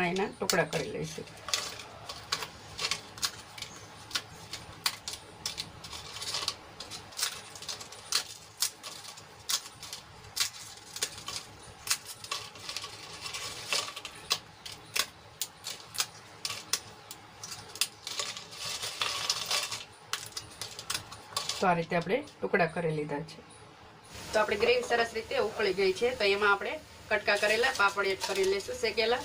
નાના એના ટુકડા કરી લઈશું. તો આ રીતે આપણે ટુકડા કરી લીધા છે. તો આપણી ગ્રેવી સરસ રીતે ઉકળી ગઈ છે. તો એમાં આપણે કટકા કરેલા, પાપડ એડ કરી લઈશું શેકેલા.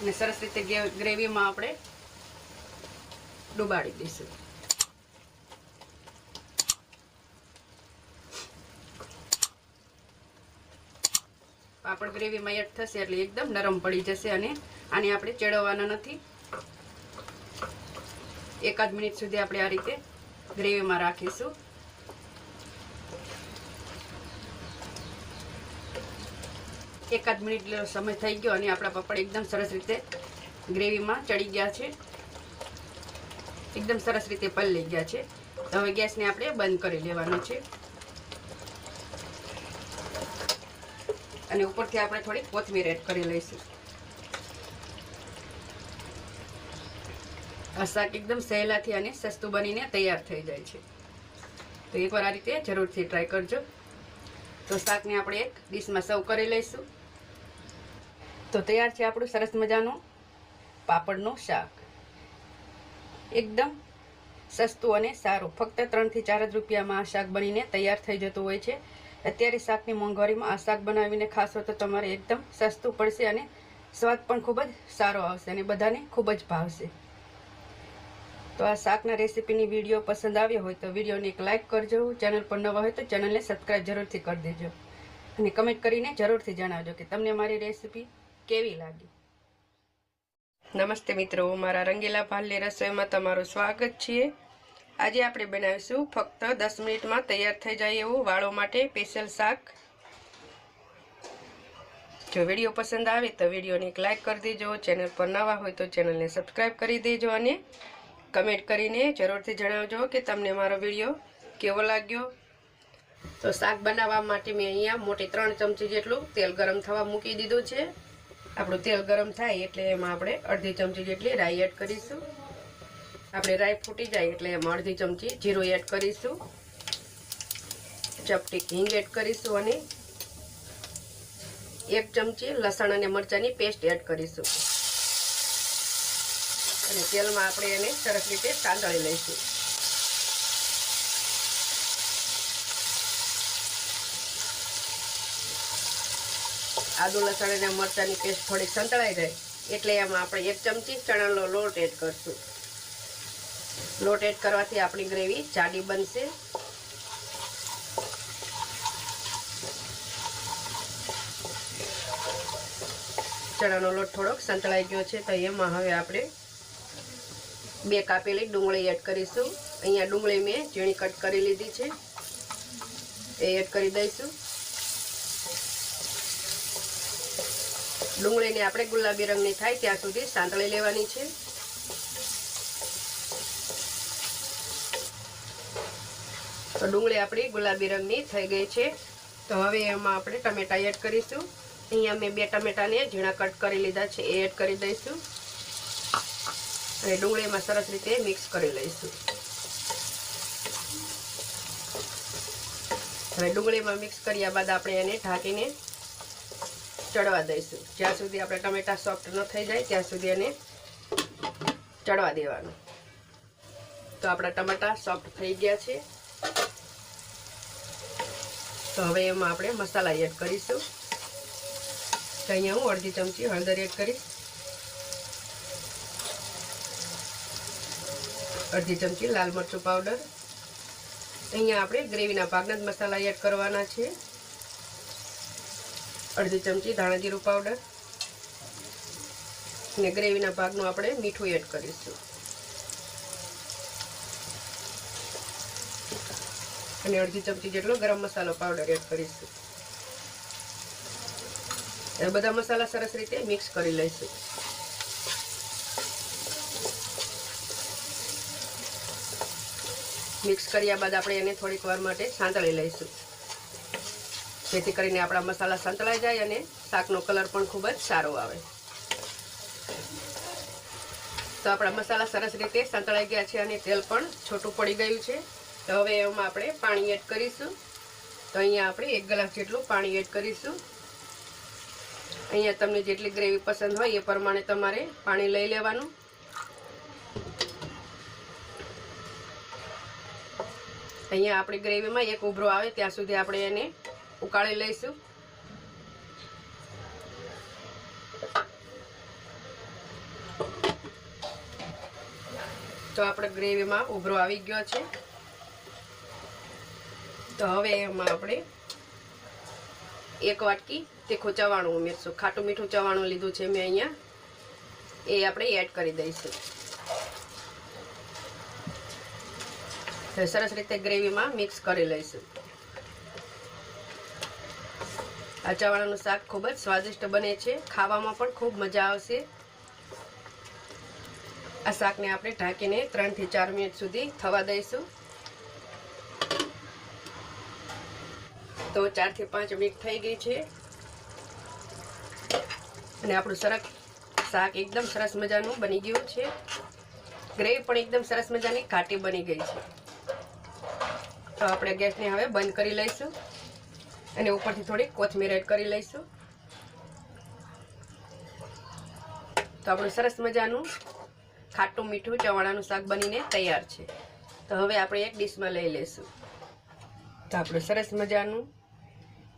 અને સરસ રીતે ગ્રેવીમાં આપણે ડુબાડી દઈશું. પાપડ ગ્રેવીમાં એડ થશે એટલે એકદમ નરમ પડી જશે અને આને આપણે ચેડવવાના નથી. એકાદ મિનિટ સુધી આપણે આ રીતે ગ્રેવીમાં રાખીશું. એકાદ મિનિટ સમય થઈ ગયો અને આપણા પાપડ એકદમ સરસ રીતે ગ્રેવીમાં ચડી ગયા છે. એકદમ સરસ રીતે પલ લઈ ગયા છે. હવે ગેસને આપણે બંધ કરી લેવાનો છે. અને ઉપરથી આપણે થોડી કોથમીર એડ કરી લઈશું. આ શાક એકદમ સહેલાથી અને સસ્તું બનીને તૈયાર થઈ જાય છે. તો એકવાર આ રીતે જરૂરથી ટ્રાય કરજો. તો શાકને આપણે એક ડીશમાં સર્વ કરી લઈશું. તો તૈયાર છે આપણું સરસ મજાનું પાપડનું શાક. એકદમ સસ્તું અને સારું. ફક્ત ત્રણથી ચાર જ રૂપિયામાં આ શાક બનીને તૈયાર થઈ જતું હોય છે. અત્યારે શાકની મોંઘવારીમાં આ શાક બનાવીને ખાશો તો તમારે એકદમ સસ્તું પડશે અને સ્વાદ પણ ખૂબ જ સારો આવશે અને બધાને ખૂબ જ ભાવશે. તો આ શાકના રેસીપીની વીડિયો પસંદ આવ્યો હોય તો વિડીયોને એક લાઇક કરજો. ચેનલ પર નવા હોય તો ચેનલને સબસ્ક્રાઈબ જરૂરથી કરી દેજો. અને કમેન્ટ કરીને જરૂરથી જણાવજો કે તમને મારી રેસીપી કેવી લાગી? નમસ્તે મિત્રો, મારા રંગીલા ભાલની રસોઈમાં તમારું સ્વાગત છે. આજે આપણે બનાવીશું ફક્ત દસ મિનિટમાં તૈયાર થઈ જાય એવું વાળો માટે સ્પેશિયલ શાક. જો વીડિયો પસંદ આવે તો વિડીયોને એક લાઇક કરી દેજો, ચેનલ પર નવા હોય તો ચેનલને સબસ્ક્રાઈબ કરી દેજો અને કમેન્ટ કરીને જરૂરથી જણાવજો કે તમને મારો વીડિયો કેવો લાગ્યો. તો શાક બનાવવા માટે મેં અહીંયા મોટી ત્રણ ચમચી જેટલું તેલ ગરમ થવા મૂકી દીધું છે. આપણું તેલ ગરમ થાય એટલે એમાં આપણે અડધી ચમચી જેટલી રાઈ એડ કરીશું. આપણે રાઈ ફૂટી જાય એટલે એમાં અડધી ચમચી જીરું એડ કરીશું. ચપટી હિંગ એડ કરીશું અને એક ચમચી લસણ અને મરચાંની પેસ્ટ એડ કરીશું. અને તેલમાં આપણે એને સરસ રીતે સાંતળી લઈશું. આદુ, લસણ અને મરચાંની પેસ્ટ થોડીક સંતળાઈ જાય. એટલે એમાં આપણે એક ચમચી ચણાનો લોટ એડ કરશું. લોટ એડ કરવાથી આપણી ગ્રેવી જાડી બનશે. ચણાનો લોટ થોડોક સંતળાઈ ગયો છે, તો એમાં હવે આપણે બે કાપેલી ડુંગળી એડ કરીશું. અહીંયા ડુંગળી મેં ઝીણી કટ કરી લીધી છે. એ એડ કરી દઈશું. ડુંગળીને આપણે ગુલાબી રંગની થાય ત્યાં સુધી સાંતળી લેવાની છે. તો ડુંગળી આપણી ગુલાબી રંગની થઈ ગઈ છે. તો હવે એમાં આપણે ટમેટા એડ કરીશું. અહીંયા મેં બે ટમેટાને ઝીણા કટ કરી લીધા છે, એ એડ કરી દઈશું. અને ડુંગળીમાં સરસ રીતે મિક્સ કરી લઈશું. હવે ડુંગળીમાં મિક્સ કર્યા બાદ આપણે એને ઢાંકીને ચડવા દઈશું. જ્યાં સુધી આપણે ટમેટા સોફ્ટ ન થઈ જાય, ત્યાં સુધી એને ચડવા દેવાનું. તો આપણા ટમેટા સોફ્ટ થઈ ગયા છે. તો હવે એમાં આપણે મસાલા એડ કરીશું. તો અહીંયા હું અડધી ચમચી હળદર એડ કરીશ. અડધી ચમચી લાલ મરચું પાવડર અહીંયા આપણે ગ્રેવીના ભાગના જ મસાલા એડ કરવાના છે. અડધી ચમચી ધાણા જીરું પાવડર અને ગ્રેવીના ભાગનું આપણે મીઠું એડ કરીશું. અને અડધી ચમચી જેટલો ગરમ મસાલો પાવડર એડ કરીશું. એ બધા મસાલા સરસ રીતે મિક્સ કરી લઈશું. મિક્સ કર્યા બાદ આપણે એને થોડીક વાર માટે સાંતળી લઈશું. જેથી કરીને આપણા મસાલા સંતળાઈ જાય અને શાકનો કલર પણ ખૂબ જ સારો આવે. તો આપણા મસાલા સરસ રીતે સંતળાઈ ગયા છે અને તેલ પણ છોટું પડી ગયું છે. તો હવે એમાં આપણે પાણી એડ કરીશું. તો અહીંયા આપણે એક ગ્લાસ જેટલું પાણી એડ કરીશું. અહીંયા તમને જેટલી ગ્રેવી પસંદ હોય એ પ્રમાણે તમારે પાણી લઈ લેવાનું. અહીંયા આપણી ગ્રેવીમાં એક ઉભરો આવે ત્યાં સુધી આપણે એને ઉકાળી લઈશું. તો આપણે ગ્રેવીમાં ઉભરો આવી ગયો છે. તો હવે એમાં આપણે એક વાટકી તીખું ચવાણું ઉમેરશું. ખાટું મીઠું ચવાણું લીધું છે મેં અહીંયા. એ આપણે એડ કરી દઈશું. સરસ રીતે ગ્રેવીમાં મિક્સ કરી લઈશું. આ શાક ખૂબ જ સ્વાદિષ્ટ બને છે. ખાવામાં પણ ખૂબ મજા આવશે. આ શાકને આપણે ઢાંકીને ત્રણથી ચાર મિનિટ સુધી થવા દઈશું. તો ચારથી પાંચ મિનિટ થઈ ગઈ છે. અને આપણું સરસ શાક એકદમ સરસ મજાનું બની ગયું છે. ગ્રેવી પણ એકદમ સરસ મજાની ઘાટી બની ગઈ છે. તો આપણે ગેસને હવે બંધ કરી લઈશું. અને ઉપરથી થોડી કોથમીર એડ કરી લઈશું. તો આપણું સરસ મજાનું ખાટું મીઠું ચવાણાનું શાક બનીને તૈયાર છે. તો હવે આપણે એક ડીશમાં લઈ લઈશું. તો આપણું સરસ મજાનું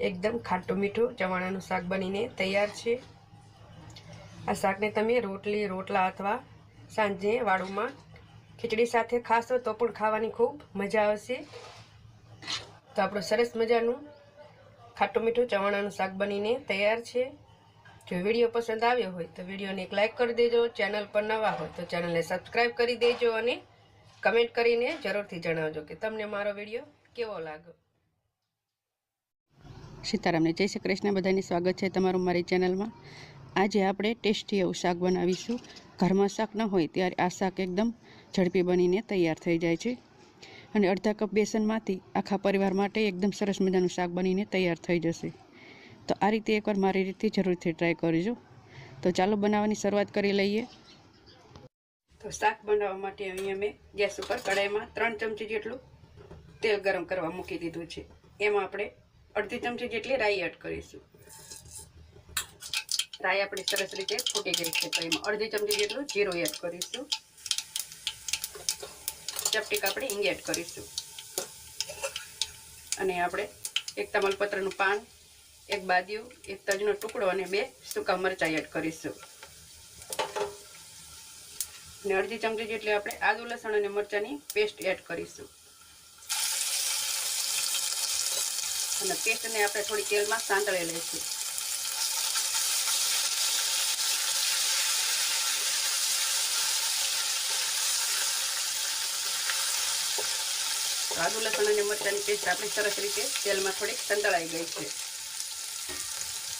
એકદમ ખાટું મીઠું ચવાણાનું શાક બનીને તૈયાર છે. આ શાકને તમે રોટલી, રોટલા અથવા સાંજે વાળુમાં ખીચડી સાથે ખાશો તો પણ ખાવાની ખૂબ મજા આવશે. તો આપણું સરસ મજાનું ખાટું મીઠું ચવાણાનું શાક બનીને તૈયાર છે. જો વીડિયો પસંદ આવ્યો હોય તો વિડીયોને એક લાઇક કરી દેજો, ચેનલ પર નવા હોય તો ચેનલને સબસ્ક્રાઈબ કરી દેજો અને કમેન્ટ કરીને જરૂરથી જણાવજો કે તમને મારો વીડિયો કેવો લાગ્યો. સીતારામને જય શ્રી કૃષ્ણ, બધાની સ્વાગત છે તમારું મારી ચેનલમાં. આજે આપણે ટેસ્ટી એવું શાક બનાવીશું. ઘરમાં શાક ન હોય ત્યારે આ શાક એકદમ ઝડપી બનીને તૈયાર થઈ જાય છે. અને અડધા કપ બેસનમાંથી આખા પરિવાર માટે એકદમ સરસ મજાનું શાક બનીને તૈયાર થઈ જશે. તો આ રીતે એકવાર મારી રીતે જરૂરથી ટ્રાય કરજો. તો ચાલો બનાવવાની શરૂઆત કરી લઈએ. તો શાક બનાવવા માટે અહીંયા મેં ગેસ ઉપર કઢાઈમાં ત્રણ ચમચી જેટલું તેલ ગરમ કરવા મૂકી દીધું છે. એમાં આપણે અડધી ચમચી જેટલી રાઈ એડ કરીશું. રાઈ આપણી સરસ રીતે ફૂટી ગઈ છે, તો એમાં અડધી ચમચી જેટલું જીરું એડ કરીશું. ચપટીક આપણે હિંગ એડ કરીશું. અને આપણે એક તમાલપત્રનું પાન, એક બાદિયું એક તજનો ટુકડો અને બે સૂકા મરચાં એડ કરીશું. અને અડધી ચમચી જેટલી આપણે આદુ, લસણ અને મરચાંની પેસ્ટ એડ કરીશું. અને પેસ્ટને આપણે થોડી તેલમાં સાંતળી લઈશું. આદુ, લસણ અને મરચાંની પેસ્ટ આપણી સરસ રીતે તેલમાં થોડીક સંતળાઈ ગઈ છે.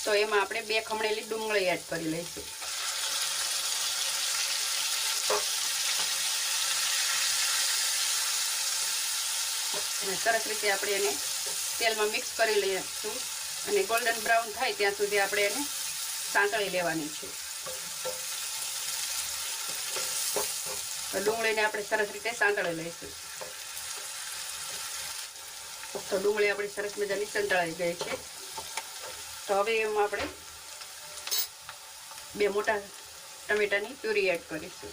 તો એમાં આપણે બે ખમણેલી ડુંગળી એડ કરી લઈશું. સરસ રીતે આપણે એને તેલમાં મિક્સ કરી લઈશું. અને ગોલ્ડન બ્રાઉન થાય ત્યાં સુધી આપણે એને સાંતળી લેવાની છે. ડુંગળીને આપણે સરસ રીતે સાંતળી લઈશું. તો ડુંગળી આપણી સરસ મજાની સંતળાઈ ગઈ છે. તો હવે એમાં આપણે બે મોટા ટમેટાની પ્યુરી એડ કરીશું.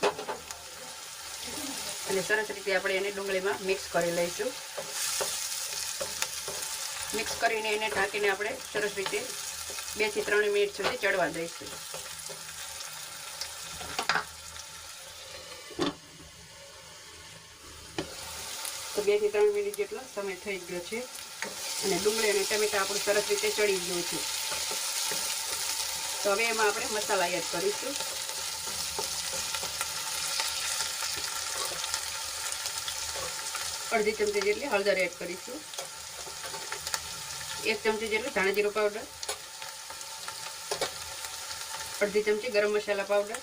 અને સરસ રીતે આપણે એને ડુંગળીમાં મિક્સ કરી લઈશું. મિક્સ કરીને એને ઢાંકીને આપણે સરસ રીતે બેથી ત્રણ મિનિટ સુધી ચડવા દઈશું. તો બેથી ત્રણ મિનિટ જેટલો સમય થઈ ગયો છે. અને ડુંગળી અને ટમેટા આપણું સરસ રીતે ચડી ગયું છે. તો હવે એમાં આપણે મસાલા એડ કરીશું. અડધી ચમચી જેટલી હળદર એડ કરીશું. એક ચમચી જેટલું ધાણા જીરું પાવડર. અડધી ચમચી ગરમ મસાલા પાવડર.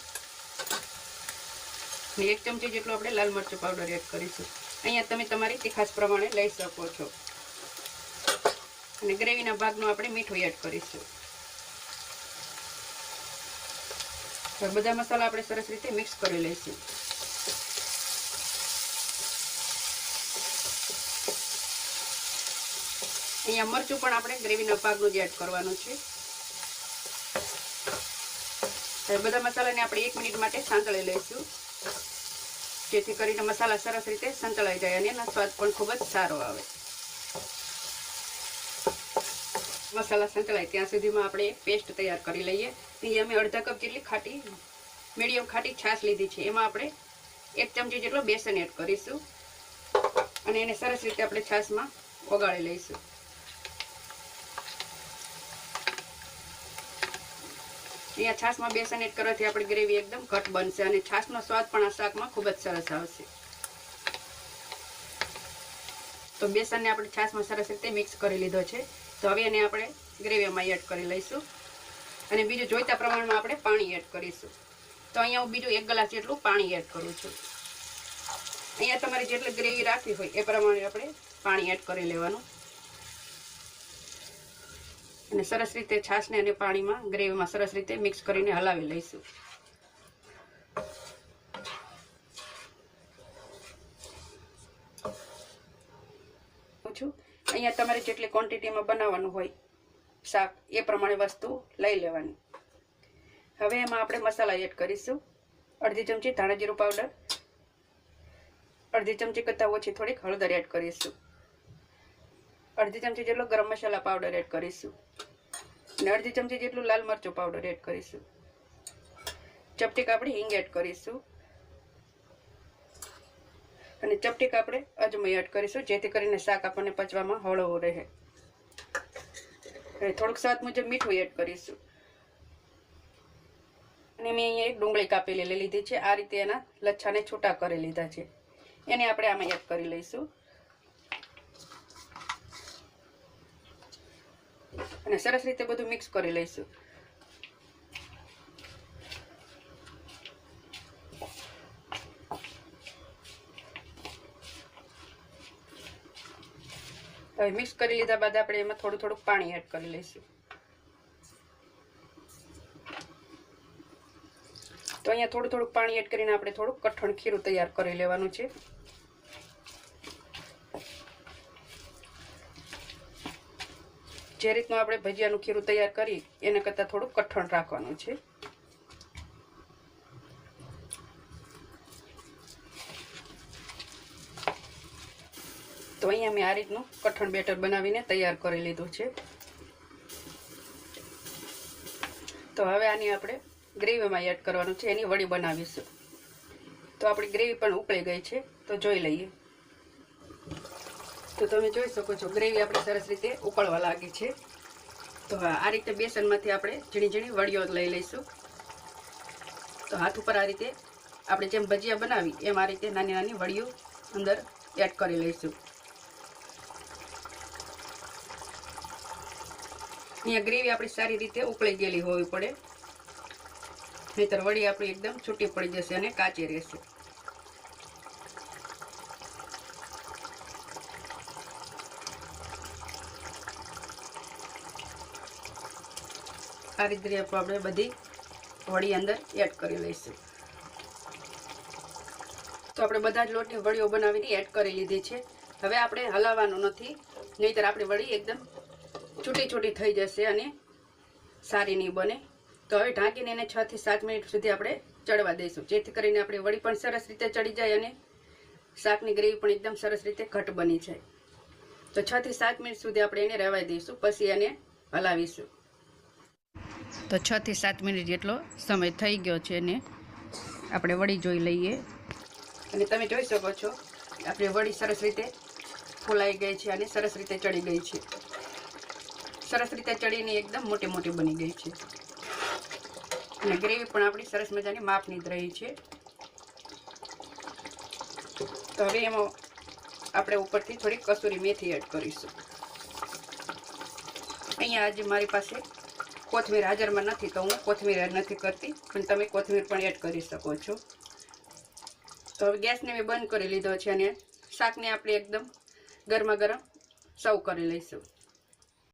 ને એક ચમચી જેટલું આપણે લાલ મરચું પાવડર એડ કરીશું. અહીંયા તમે તમારી તીખાસ પ્રમાણે લઈ શકો છો. અને ગ્રેવીના ભાગનું આપણે મીઠું એડ કરીશું. હવે બધા મસાલા આપણે સરસ રીતે મિક્સ કરી લઈશું. અહીંયા મરચું પણ આપણે ગ્રેવીના ભાગનું જ એડ કરવાનું છે. બધા મસાલાને આપણે એક મિનિટ માટે સાંતળી લઈશું. જેથી કરીને મસાલા સરસ રીતે સંતળાઈ જાય અને એનો સ્વાદ પણ ખૂબ જ સારો આવે. મસાલા સંતળાય ત્યાં સુધીમાં આપણે પેસ્ટ તૈયાર કરી લઈએ. અહીંયા અમે અડધા કપ જેટલી ખાટી, મીડિયમ ખાટી છાશ લીધી છે. એમાં આપણે એક ચમચી જેટલો બેસન એડ કરીશું. અને એને સરસ રીતે આપણે છાશમાં ઓગાળી લઈશું. અહીંયા છાશમાં બેસન એડ કરવાથી આપણી ગ્રેવી એકદમ ઘટ બનશે અને છાશનો સ્વાદ પણ આ શાકમાં ખૂબ જ સરસ આવશે. તો બેસનને આપણે છાશમાં સરસ રીતે મિક્સ કરી લીધો છે. તો હવે એને આપણે ગ્રેવીમાં એડ કરી લઈશું. અને બીજું જોઈતા પ્રમાણમાં આપણે પાણી એડ કરીશું. તો અહીંયા હું બીજું એક ગ્લાસ જેટલું પાણી એડ કરું છું. અહીંયા તમારે જેટલી ગ્રેવી રાખવી હોય એ પ્રમાણે આપણે પાણી એડ કરી લેવાનું. અને સરસ રીતે છાશને અને પાણીમાં ગ્રેવીમાં સરસ રીતે મિક્સ કરીને હલાવી લઈશું. છું અહીંયા તમારે જેટલી ક્વોન્ટિટીમાં બનાવવાનું હોય, શાક, એ પ્રમાણે વસ્તુ લઈ લેવાની. હવે એમાં આપણે મસાલા એડ કરીશું. અડધી ચમચી ધાણા જીરું પાવડર અડધી ચમચી કરતાં ઓછી થોડીક હળદર એડ કરીશું. અડધી ચમચી જેટલો ગરમ મસાલા પાવડર એડ કરીશું. અને અડધી ચમચી જેટલું લાલ મરચું પાવડર એડ કરીશું. ચપટીક આપણે હિંગ એડ કરીશું. અને ચપટીક આપણે અજમો એડ કરીશું, જેથી કરીને શાક આપણને પચવામાં હળવું રહે. થોડુંક સ્વાદ મુજબ મીઠું એડ કરીશું. અને મેં અહીંયા એક ડુંગળી લઈ લીધી છે. આ રીતે એના લચ્છાને છૂટા કરી લીધા છે. એને આપણે આમાં એડ કરી લઈશું. અને સરસ રીતે બધું મિક્સ કરી લઈશું. હવે મિક્સ કરી લીધા બાદ આપણે એમાં થોડું થોડુંક પાણી એડ કરી લઈશું. તો અહીંયા થોડું થોડુંક પાણી એડ કરીને આપણે થોડુંક કઠણ ખીરું તૈયાર કરી લેવાનું છે. જે રીતનું આપણે ભજીયાનું ખીરું તૈયાર કરી, એના કરતાં થોડું કઠણ રાખવાનું છે. તો અહીંયા મેં આ રીતનું કઠણ બેટર બનાવીને તૈયાર કરી લીધું છે. તો હવે આની આપણે ગ્રેવીમાં એડ કરવાનું છે, એની વડી બનાવીશું. તો આપણી ગ્રેવી પણ ઉકળી ગઈ છે, તો જોઈ લઈએ. તો તમે જોઈ શકો છો, ગ્રેવી આપણે સરસ રીતે ઉકળવા લાગી છે. તો હા આ રીતે બેસનમાંથી આપણે ઝીણી ઝીણી વડીઓ લઈ લઈશું. તો હાથ ઉપર આ રીતે આપણે જેમ ભજીયા બનાવી એમ આ રીતે નાની નાની વડીઓ અંદર એડ કરી લઈશું. અહીંયા ગ્રેવી આપણી સારી રીતે ઉકળી ગયેલી હોવી પડે. નહીતર વડી આપણી એકદમ છૂટી પડી જશે અને કાચી રહેશે. આ રીતે આપણે બધી વળી અંદર એડ કરી લઈશું. તો આપણે બધા જ લોટની વળીઓ બનાવીને એડ કરી લીધી છે. હવે આપણે હલાવવાનું નથી, નહીંતર આપણી વળી એકદમ છૂટી છૂટી થઈ જશે અને સારી નહીં બને. તો હવે ઢાંકીને એને છથી સાત મિનિટ સુધી આપણે ચડવા દઈશું. જેથી કરીને આપણી વળી પણ સરસ રીતે ચડી જાય અને શાકની ગ્રેવી પણ એકદમ સરસ રીતે ઘટ બની જાય. તો છથી સાત મિનિટ સુધી આપણે એને રહેવા દઈશું, પછી એને હલાવીશું. તો છ થી સાત મિનિટ જેટલો સમય થઈ ગયો છે ને આપણે વડી જોઈ લઈએ. અને તમે જોઈ શકો છો આપણે વડી સરસ રીતે ફૂલાઈ ગઈ છે અને સરસ રીતે ચડી ગઈ છે. સરસ રીતે ચડીને એકદમ મોટી મોટી બની ગઈ છે. અને ગ્રેવી પણ આપણી સરસ મજાની માપની જ રહી છે. તો હવે એમાં આપણે ઉપરથી થોડી કસૂરી મેથી એડ કરીશું. અહીંયા આજે મારી પાસે કોથમીર હાજરમાં નથી તો હું કોથમીર એડ નથી કરતી, પણ તમે કોથમીર પણ એડ કરી શકો છો. તો હવે ગેસને મેં બંધ કરી લીધો છે અને શાકને આપણે એકદમ ગરમા ગરમ સર્વ કરી લઈશું.